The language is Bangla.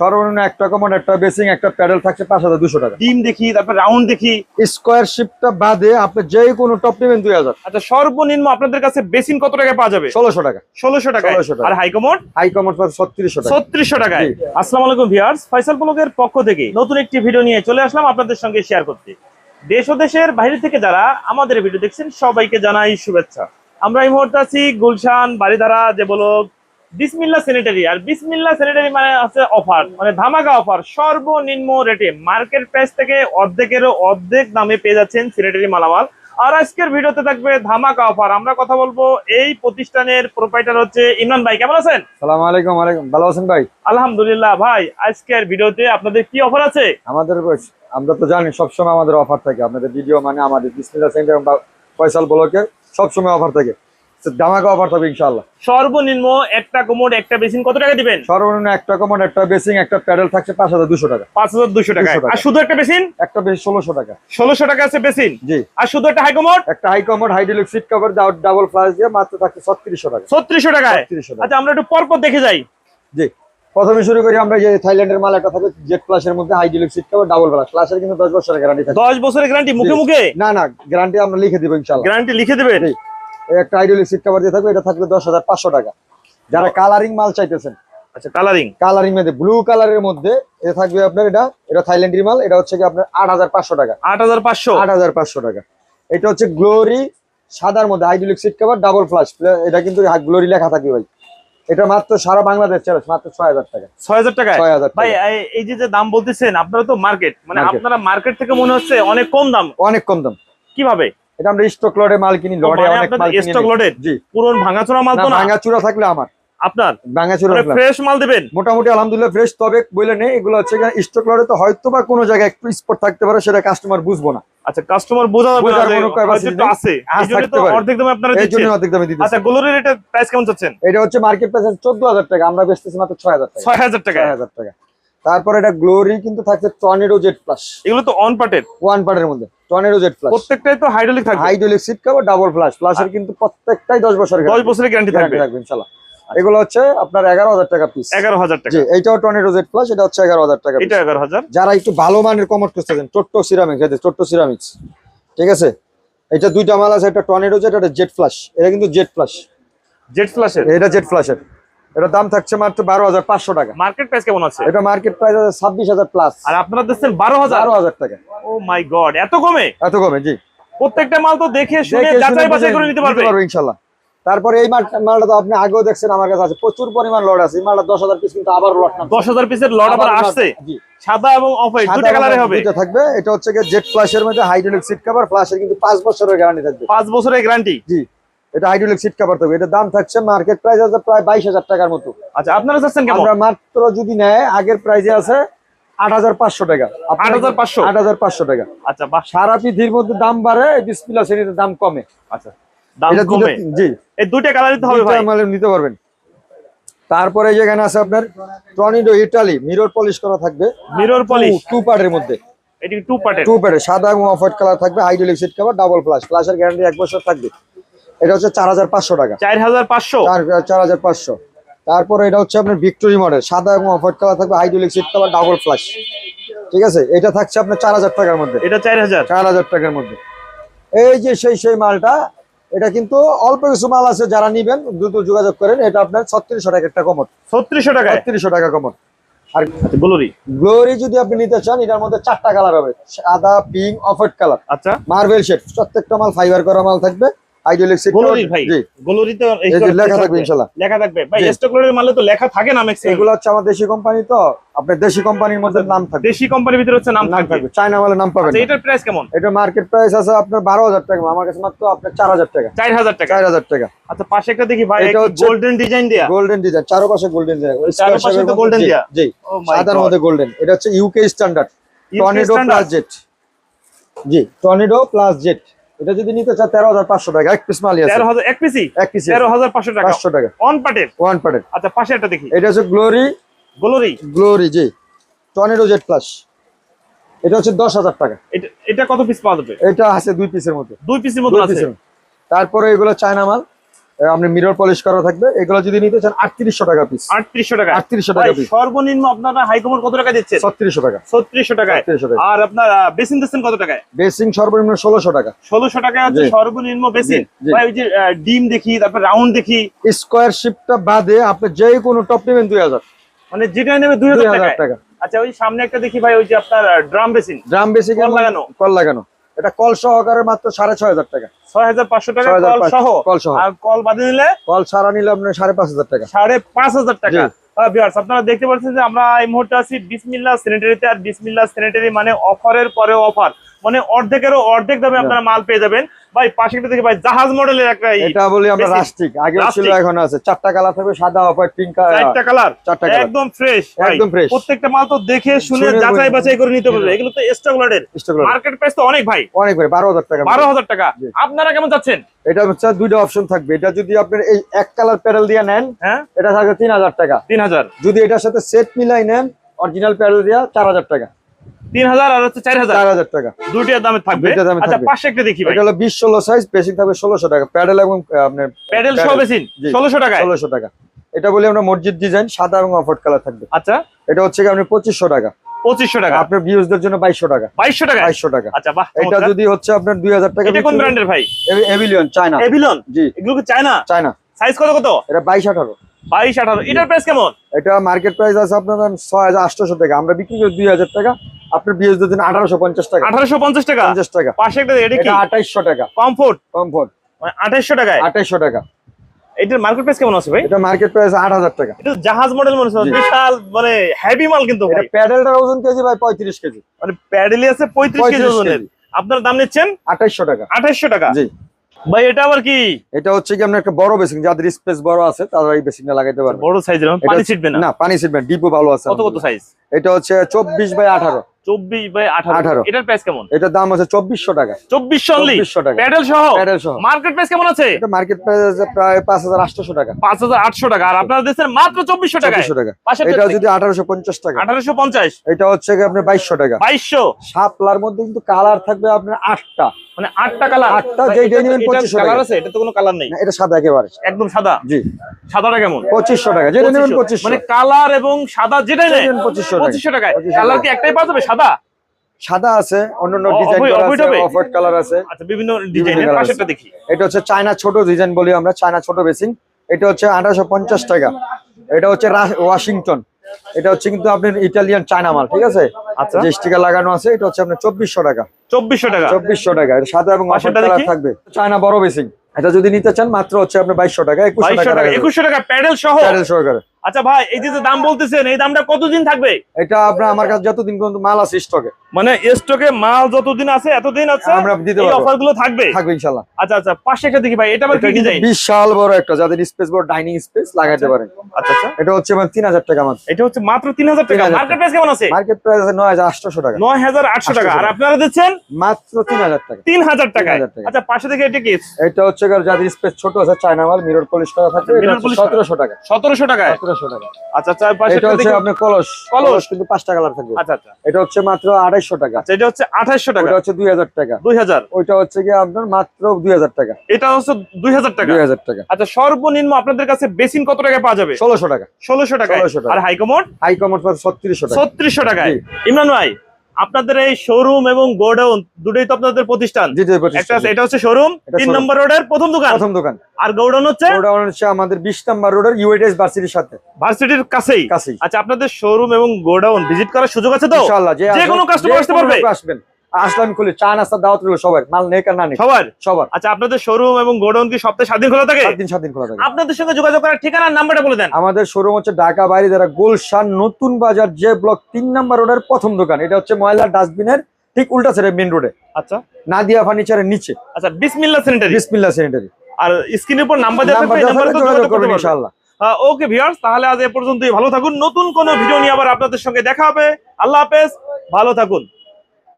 সর্বনিম্ন একটা কমন একটা বেসিং একটা প্যাডেল থাকছে পাঁচ হাজার দুশো টাকা। ডিম দেখি তারপর রাউন্ড দেখি। স্কোয়ার শিপটা বাদে আপনি যে কোনো টপ নেবেন দুই হাজার। আচ্ছা সর্বনিম্ন আপনাদের কাছে বেসিন কত টাকায় পাওয়া যাবে? ষোলোশো টাকা। ষোলোশো টাকা 1600 টাকা। আর হাইকমোড হাই কমন ছত্রিশশো টাকা। ছত্রিশশো টাকায়। আসসালামু আলাইকুম ভিউয়ার্স ফয়সাল ব্লগের পক্ষ থেকে নতুন একটি ভিডিও নিয়ে চলে আসলাম আপনাদের সঙ্গে শেয়ার করতে। দেশ ও দেশের বাইরে থেকে যারা আমাদের ভিডিও দেখছেন সবাইকে জানাই শুভেচ্ছা। আমরা এই মুহূর্তে আছি গুলশান বাড়িধারা যে বলো বিসমিল্লা স্যানিটারি আর বিসমিল্লা স্যানিটারি মানে হচ্ছে অফার মানে ধামাকা অফার সর্বনিম্ন রেটে মার্কেট প্রাইস থেকে অর্ধেকেরও অর্ধেক দামে পেয়ে যাচ্ছেন স্যানিটারি মালামাল। আর আজকের ভিডিওতে থাকবে ধামাকা অফার আমরা কথা বলব এই প্রতিষ্ঠানের প্রোপাইটার হচ্ছে ইমরান ভাই। কেমন আছেন? সালাম আলাইকুম আলাইকুম ভালো আছেন ভাই? আলহামদুলিল্লাহ ভাই আজকের ভিডিওতে আপনাদের কি অফার আছে? আমাদের আমরা তো জানি সবসময় আমাদের অফার থাকে। আপনাদের ভিডিও মানে আমাদের বিসমিল্লা সেন্টার ফয়সাল ব্লকে সবসময় অফার থাকে। দামাকা অফার থাকবে ইনশাল্লাহ সর্বনিম্ন একটা একটা বেসিন কত টাকা দিবেন? সর্বনিম্ন একটা একটা বেসিং একটা প্যাডেল থাকছে পাঁচ হাজার দুশো টাকা। পাঁচ হাজার দুশো টাকা। আর শুধু একটা বেসিন? একটা বেশি ষোলোশো টাকা। ষোলোশো টাকা আছে বেসিন? জি। আর শুধু একটা হাই একটা হাই সিট কভার ডাবল দিয়ে মাত্র থাকছে ছত্রিশশো টাকা। ছত্রিশশো আচ্ছা আমরা একটু পরপর দেখে যাই। জি। প্রথমে শুরু করি আমরা যে থাইল্যান্ডের মাল একটা থাকে জেট প্লাসের মধ্যে hydraulic seat cover double flush ফ্লাশের কিন্তু দশ বছরের গ্যারান্টি থাকে দশ বছরের গ্যারান্টি মুখে মুখে? না না গ্যারান্টি আমরা লিখে দিব ইনশাল্লাহ গ্যারান্টি লিখে দেবেন? একটা হাইড্রোলিক সিট কভার দিয়ে থাকবে এটা থাকবে দশ হাজার পাঁচশো টাকা। যারা কালারিং মাল চাইতেছেন আচ্ছা কালারিং কালারিং মধ্যে ব্লু কালারের মধ্যে এটা থাকবে আপনার এটা এটা থাইল্যান্ডের মাল এটা হচ্ছে কি আপনার আট হাজার পাঁচশো টাকা। আট হাজার পাঁচশো? আট হাজার পাঁচশো টাকা। এটা হচ্ছে গ্লোরি সাদার মধ্যে hydraulic seat cover double flush এটা কিন্তু গ্লোরি লেখা থাকবে ভাই। এটা মাত্র সারা বাংলাদেশ চ্যালেঞ্জ মাত্র ছয় হাজার টাকা। ছয় হাজার টাকায়? ছয় হাজার ভাই এই- যে দাম বলতেছেন আপনারা তো মার্কেট মানে আপনারা মার্কেট থেকে মনে হচ্ছে অনেক কম দাম। অনেক কম দাম। কীভাবে? এটা আমরা স্টক লটে মাল কিনি লটে মানে অনেক মাল কিনি load জি। পুরো ভাঙাচোরা মাল তো না ভাঙা চূড়া থাকলে আমার। আপনার? ভাঙা চূড়া থাকলে ফ্রেশ মাল দেবেন? মোটামুটি আলহামদুলিল্লাহ ফ্রেশ তবে বলে নেই এগুলো হচ্ছে স্টক লটে তো হয়তো বা কোনো জায়গায় একটু স্পট থাকতে পারে সেটা কাস্টমার বুঝব না। আচ্ছা কাস্টমার বোঝা যাবে না যে আছে। আজ এই জন্য থাকতে তো অর্ধেক দামে আপনারা দিচ্ছেন। জন্য অর্ধেক দামে দিতেছি। আচ্ছা গ্লোরির এটা প্রাইস কেমন চাচ্ছেন? এটা হচ্ছে মার্কেট প্রাইস চোদ্দ হাজার টাকা আমরা বেচতেছি মাত্র ছয় হাজার টাকা। ছয় হাজার টাকা? ছয় হাজার টাকা। তারপর এটা গ্লোরি কিন্তু থাকছে টর্নেডো জেট প্লাস এগুলো তো অন পার্টের ওয়ান পার্টের মধ্যে। টর্নেডো জেট প্লাস প্রত্যেকটাই তো হাইড্রোলিক থাকবে। Hydraulic seat cover double flush ফ্লাশের কিন্তু প্রত্যেকটাই দশ বছরের দশ বছরের গ্যারান্টি থাকবে। ইনশাল্লাহ। এগুলো হচ্ছে আপনার এগারো হাজার টাকা পিস এগারো হাজার টাকা। জি এইটাও টর্নেডো জেট প্লাস এটা হচ্ছে এগারো হাজার টাকা। এটা এগারো হাজার। যারা একটু ভালো মানের কমট খুঁজতেছেন টোট্টো সিরামিক্স এটা টোট্টো সিরামিক্স ঠিক আছে? এটা দুইটা মাল আছে একটা টর্নেডো জেট এটা জেট ফ্লাশ এটা কিন্তু জেট ফ্লাশ জেট ফ্ল্যাশের এটা জেট ফ্লাশের এটা দাম থাকছে মাত্র বারো হাজার পাঁচশো টাকা। মার্কেট প্রাইস কেমন আছে? এটা মার্কেট প্রাইস আছে ছাব্বিশ হাজার প্লাস আর আপনারা দিচ্ছেন বারো হাজার? বারো হাজার টাকা। ও মাই গড এত কমে? এত কমে জি। প্রত্যেকটা মাল তো দেখে শুনে যাচাই বাছাই করে নিতে পারবে। ইনশাল্লাহ। তারপরে এই মালটা তো আপনি আগেও দেখছেন আমার কাছে আছে। প্রচুর পরিমাণ লট আছে। এই মালটা দশ হাজার পিস কিন্তু আবার লট না দশ হাজার পিসের লট আবার আসছে। সাদা এবং অফ হোয়াইট দুটা কালারে হবে। থাকবে। এটা হচ্ছে গিয়ে জেট ফ্লাশের মধ্যে হাইড্রোলিক সিট কভার ফ্লাশের কিন্তু পাঁচ বছরের গ্যারান্টি থাকবে। পাঁচ বছরের গ্যারান্টি জি। এটা হাইড্রোলিক সিট কভার থাকবে। এটা দাম থাকছে মার্কেট প্রাইস আছে প্রায় বাইশ হাজার টাকার মতো। আচ্ছা আপনারা চাচ্ছেন আমরা মাত্র যদি নেয় আগের প্রাইসে আছে আট হাজার পাঁচশো টাকা। 8,500 আট হাজার পাঁচশো? টাকা। আচ্ছা সারা পৃথিবীর মধ্যে দাম বাড়ে ডিসপ্লা শ্রেণীতে দাম কমে। আচ্ছা দাম কমে দুটো- জি। এই দুইটা কালারই তো হবে ভাই। নিতে পারবেন। তারপরে যেখানে আছে আপনার টর্নিডো ইটালি মিরর পলিশ করা থাকবে। মিরর পলিশ টু পার্টের মধ্যে। এটি টু পার্টের টু পার্টের সাদা এবং অফ হোয়াইট কালার থাকবে hydraulic seat cover double flush ফ্লাশের guarantee এক বছর থাকবে। এটা হচ্ছে চার হাজার পাঁচশো টাকা। চার হাজার পাঁচশো? চার হাজার পাঁচশো। তারপরে এটা হচ্ছে আপনার ভিক্টোরি মডেল সাদা এবং অফ হোয়াইট কালার থাকবে hydraulic seat colour double flush ঠিক আছে? এটা থাকছে আপনার চার হাজার টাকার মধ্যে। এটা চার হাজার? চার হাজার টাকার মধ্যে। এই যে সেই সেই মালটা এটা কিন্তু অল্প কিছু মাল আছে যারা নিবেন দ্রুত যোগাযোগ করেন এটা আপনার ছত্রিশশো টাকা একটা কমর ছত্রিশশো টাকা ছত্রিশশো টাকা কমর আর গ্লোরি গ্লোরি যদি আপনি নিতে চান এটার মধ্যে চারটা কালার হবে সাদা পিঙ্ক অফ কালার আচ্ছা। মার্বেল শেড প্রত্যেকটা মাল ফাইবার করা মাল থাকবে। ভাই লেখা থাকবে ইনশাল্লাহ। লেখা থাকবে। ভাই স্টক লোডের তো লেখা থাকে না ম্যাক্সিমাম এগুলো হচ্ছে দেশি কোম্পানি তো আপনার দেশি কোম্পানির মধ্যে নাম থাকবে। দেশি কোম্পানির ভিতরে হচ্ছে নাম নাম থাকবে। চায়না মালে নাম পাবেন আচ্ছা এটার প্রাইস কেমন? এটা মার্কেট প্রাইস আছে আপনার বারো হাজার টাকা আমার কাছে মাত্র আপনার টাকা। চার হাজার টাকা। চার হাজার টাকা। আচ্ছা পাশে একটা দেখি ভাই এটা গোল্ডেন ডিজাইন দেয়া? গোল্ডেন ডিজাইন গোল্ডেন তো দেয়া? জি Oh সাদার মধ্যে গোল্ডেন এটা হচ্ছে UK standard tornado plus jet জি টর্নেডো প্লাস জেট এটা যদি নিতে চান তেরো হাজার পাঁচশো টাকা। এক পিস মালি আছে। তেরো হাজার এক পিসি এক পিসি তেরো হাজার পাঁচশো টাকা। পাঁচশো টাকা। ওয়ান পার্টের ওয়ান পার্টের আচ্ছা পাশে একটা দেখি। এটা হচ্ছে গ্লোরি গ্লোরি গ্লোরি জি। টনেরো জেড প্লাস এটা হচ্ছে দশ হাজার টাকা। এটা এটা কত পিস পাওয়া যাবে? এটা আছে দুই পিসের মধ্যে দুই পিসের মতো আছে। তারপরে এগুলো চায়না মাল। আপনি মিরর পলিশ করা থাকবে। এগুলো যদি নিতে চান আটত্রিশশো টাকা পিস আটত্রিশশো টাকা। আটত্রিশশো টাকা পিস সর্বনিম্ন আপনারা হাইকমোড কত টাকা দিচ্ছেন? ছত্রিশশো টাকা। ছত্রিশশো টাকা। আর আপনার বেসিন দিচ্ছেন কত টাকায়? বেসিং সর্বনিম্ন ষোলোশো টাকা। ষোলোশো টাকায় হচ্ছে সর্বনিম্ন বেসিন। ভাই ওই যে ডিম দেখি তারপর রাউন্ড দেখি। স্কোয়ার শিপটা বাদে আপনি যে কোনো টপ নেবেন দুই হাজার। মানে যেটা নেবে দুই হাজার টাকা। আচ্ছা ওই সামনে একটা দেখি ভাই ওই যে আপনার ড্রাম বেসিন ড্রাম বেসিং কল লাগানো। কল লাগানো। এটা কল সহকারে মাত্র সাড়ে ছয় হাজার টাকা। ছয় হাজার পাঁচশো টাকা কল সহ। কল সহ। আর কল বাদে নিলে কল সারা নিলে আপনার সাড়ে পাঁচ হাজার টাকা। সাড়ে পাঁচ হাজার টাকা। আহ, আপনারা দেখতে পাচ্ছেন যে আমরা এই মুহূর্তে আছি বিসমিল্লা স্যানিটারিতে আর বিসমিল্লা স্যানিটারি মানে অফারের পরে অফার। মানে অর্ধেকেরও অর্ধেক দামে আপনারা মাল পেয়ে যাবেন। ভাই পাশে একটা দেখি ভাই জাহাজ মডেলের একটা এটা বলি আমরা রাস্টিক আগে ছিল। এখন আছে। চারটা কালার থাকবে সাদা অফার পিঙ্ক চারটা কালার চারটা কালার একদম ফ্রেশ একদম fresh। প্রত্যেকটা মাল তো দেখে শুনে যাচাই বাছাই করে নিতে পারবে এগুলো তো স্টক লটের মার্কেট প্রাইস তো অনেক ভাই। অনেক ভাই বারো হাজার টাকা। বারো হাজার টাকা। আপনারা কেমন যাচ্ছেন এটা হচ্ছে দুইটা অপশন থাকবে। এটা যদি আপনার এই এক কালার প্যাডেল দিয়ে নেন হ্যাঁ? এটা থাকবে তিন হাজার টাকা। তিন হাজার। যদি এটার সাথে সেট মিলাই নেন অরিজিনাল প্যাডেল দিয়া চার হাজার টাকা। তিন হাজার আর হচ্ছে চার হাজার চার হাজার টাকা। দুইটার দামে থাকবে। আচ্ছা পাশে একটা দেখি এটা হলো বিশ ষোলো সাইজ থাকবে ষোলোশো টাকা। প্যাডেল এবং আহ, আপনার প্যাডেল সহ বেসিন ষোলোশো টাকায়? ষোলোশো টাকা। এটা বলি আমরা মসজিদ ডিজাইন সাদা এবং কালার থাকবে। আচ্ছা। এটা হচ্ছে পঁচিশশো টাকা। পঁচিশশো টাকা। আপনার ভিউজদের জন্য বাইশশো টাকা। বাইশশো টাকা বাইশশো টাকা। আচ্ছা বাহ এটা যদি হচ্ছে আপনার দুই হাজার টাকা কোন ব্র্যান্ডের ভাই? এভিলিয়ন চায়না এভিলন জি। এগুলো কি চায়না চায়না সাইজ কত কত? এটা বাইশ আঠারো। বাইশ আঠারো। এটার প্রাইস কেমন? এটা মার্কেট প্রাইস আছে আপনার ছয় হাজার আটশোশো টাকা। আমরা বিক্রি করি দুই হাজার টাকা। আপনার জন্য আঠারোশো পঞ্চাশ টাকা। আঠারোশো পঞ্চাশ টাকা? পঞ্চাশ টাকা। পাশে একটা এটা কি? এটা আঠাইশশো টাকা। কমফোর্ট? কমফোর্ট। মানে আঠাইশশো টাকায়? আঠাইশশো টাকা। এটার মার্কেট প্রাইস কেমন আছে ভাই? এটা মার্কেট প্রাইস আট হাজার টাকা। এটা জাহাজ মডেল মনে হচ্ছে বিশাল মানে হেভি মাল কিন্তু এটা প্যাডেলটার ওজন কেজি ভাই পঁয়ত্রিশ কেজি। মানে প্যাডেলি আছে পঁয়ত্রিশ কেজি ওজনের। আপনার দাম নিচ্ছেন? আঠাইশশো টাকা। আঠাইশশো টাকা? জি। ভাই এটা আবার কি? এটা হচ্ছে কি আপনার একটা বড় বেসিং যাদের স্পেস বড় আছে তারা এই বেসিংটা লাগাইতে পারবে। বড় সাইজের এটা পানি ছিটবে না? না পানি ছিটবে না, ডিপও ভালো আছে কত কত সাইজ এটা হচ্ছে চব্বিশ বাই আঠারো। চব্বিশ বাই আঠারো। এটার প্রাইস কেমন? এটার দাম আছে চব্বিশশো টাকা চব্বিশশো চব্বিশশো টাকা প্যাডেল সহ? প্যাডেল সহ। মার্কেট প্রাইস কেমন আছে? এটা মার্কেট প্রাইস আছে প্রায় পাঁচ হাজার আটশোশো টাকা। পাঁচ হাজার আটশো টাকা। আর আপনারা দিচ্ছেন মাত্র চব্বিশশো টাকা। টাকা এটা যদি আঠারোশো পঞ্চাশ টাকা। আঠারোশো পঞ্চাশ। এটা হচ্ছে আপনার বাইশশো টাকা। বাইশশো। শাপলার মধ্যে কিন্তু কালার থাকবে আপনার আটটা। মানে আটটা কালার। আটটা যেইটাই নেবেন 2500 কালার আছে এটা তো কোনো কালার নেই। না, এটা সাদা একেবারে। একদম সাদা? জি। সাদাটা কেমন? পঁচিশশো টাকা। যেটা নেবেন 2500 মানে কালার এবং সাদা যেটাই নেই নেবেন 2500 টাকা। পঁচিশশো 2500 কালার কি একটাই পাওয়া যাবে? সাদা? সাদা আছে অন্যান্য ডিজাইন আছে হবে? কালার আছে। আচ্ছা বিভিন্ন ডিজাইনের পাশেরটা দেখি। এটা হচ্ছে চায়না ছোট ডিজাইন বলি আমরা চায়না ছোট বেসিং এটা হচ্ছে আঠারোশো পঞ্চাশ টাকা। এটা হচ্ছে ওয়াশিংটন। এটা হচ্ছে কিন্তু আপনার ইটালিয়ান চায়না মাল ঠিক আছে? আচ্ছা। যে স্টিকার লাগানো আছে এটা হচ্ছে আপনার চব্বিশশো টাকা। চব্বিশশো টাকা? চব্বিশশো টাকা। এটা সাদা এবং অফ কালার থাকবে। চায়না বড় বেসিং এটা যদি নিতে চান মাত্র হচ্ছে আপনার বাইশশো টাকা একুশশো বাইশশো টাকা টাকা একুশশো টাকা প্যাডেল সহ? প্যাডেল সহকারে। আচ্ছা ভাই এই যে দাম বলতেছেন এই দামটা কতদিন থাকবে? এটা আপনার আমার কাছে যতদিন পর্যন্ত মাল আছে স্টকে মানে স্টকে মাল যতদিন আছে এতদিন আছে আমরা দিতে এই পারব। অফারগুলো থাকবে? থাকবে ইনশাল্লাহ আচ্ছা আচ্ছা পাশে একটা দেখি ভাই এটা আবার কি ডিজাইন বিশাল বড় একটা যাদের স্পেস বড় ডাইনিং স্পেস লাগাতে পারেন। আচ্ছা আচ্ছা। এটা হচ্ছে মানে তিন হাজার টাকা মাত্র। এটা হচ্ছে মাত্র তিন হাজার টাকা। মার্কেট প্রাইস কেমন আছে? মার্কেট প্রাইস আছে নয় হাজার আটশোশো টাকা। নয় হাজার আটশো টাকা। আর আপনারা দিচ্ছেন? মাত্র তিন হাজার টাকা। তিন হাজার টাকা 3000 টাকা। আচ্ছা পাশে দেখি এটা কি? এটা হচ্ছে যাদের স্পেস ছোট আছে চায়না মাল মিরর পলিশ করা থাকে আচ্ছা, mirror polish করা। সতেরোশো টাকা। টাকা। আচ্ছা এটা হচ্ছে আপনার কলস। কিন্তু পাঁচটা কালার থাকবে। আচ্ছা আচ্ছা। এটা হচ্ছে মাত্র আড়াইশো টাকা। এটা হচ্ছে টাকা। হচ্ছে দুই হাজার টাকা। দুই হাজার। ওইটা হচ্ছে গিয়ে আপনার মাত্র দুই হাজার টাকা। এটা হচ্ছে দুই হাজার টাকা। দুই হাজার টাকা। আচ্ছা সর্বনিম্ন আপনাদের কাছে বেসিন কত টাকায় পাওয়া যাবে? ষোলোশো টাকা। ষোলোশো টাকা ষোলোশো টাকা। আর হাইকমোট হাইকমোট ছত্রিশশো টাকা। ছত্রিশশো টাকায়। জি। ইমরান ভাই আপনাদের এই শোরুম এবং গোডাউন দুটোই তো আপনাদের প্রতিষ্ঠান। এটা হচ্ছে শোরুম তিন। নম্বর রোডের প্রথম দোকান। প্রথম দোকান। আর গোডাউন হচ্ছে? গোডাউন হচ্ছে আমাদের বিশ নম্বর রোডের ইউএটিএস ভার্সিটির সাথে। ভার্সিটির কাছেই। কাছেই। আচ্ছা আপনাদের শোরুম এবং গোডাউন ভিজিট করার সুযোগ আছে তো? যে কোনো কাস্টমার আসতে পারবে? আসবেন। আসলাম খুলে চা নাস্তা দাওয়াত রইল সবার মাল নেই আর না নেক সবার? সবার। আচ্ছা আপনাদের শোরুম এবং গোডাউন কি সপ্তাহে সাত দিন খোলা থাকে? সাত দিন সাত দিন খোলা থাকে। আপনাদের সঙ্গে যোগাযোগ করার ঠিকানার নাম্বারটা বলে দেন। আমাদের শোরুম হচ্ছে ঢাকা বাইরে যারা গুলশান নতুন বাজার যে ব্লক তিন নাম্বার রোডের প্রথম দোকান। এটা হচ্ছে ময়লার ডাস্টবিনের ঠিক উল্টা সাইডে মেন রোডে আচ্ছা। নাদিয়া ফার্নিচারের নিচে। আচ্ছা বিসমিল্লা স্যানিটারি বিসমিল্লাহ স্যানিটারি আর স্ক্রিনের উপর নাম্বার যোগাযোগ করবেন ইনশাআল্লাহ। ওকে ভিউয়ার্স তাহলে আজ এ পর্যন্তই। ভালো থাকুন। নতুন কোন ভিডিও নিয়ে আবার আপনাদের সঙ্গে দেখা হবে। আল্লাহ হাফেজ। ভালো থাকুন।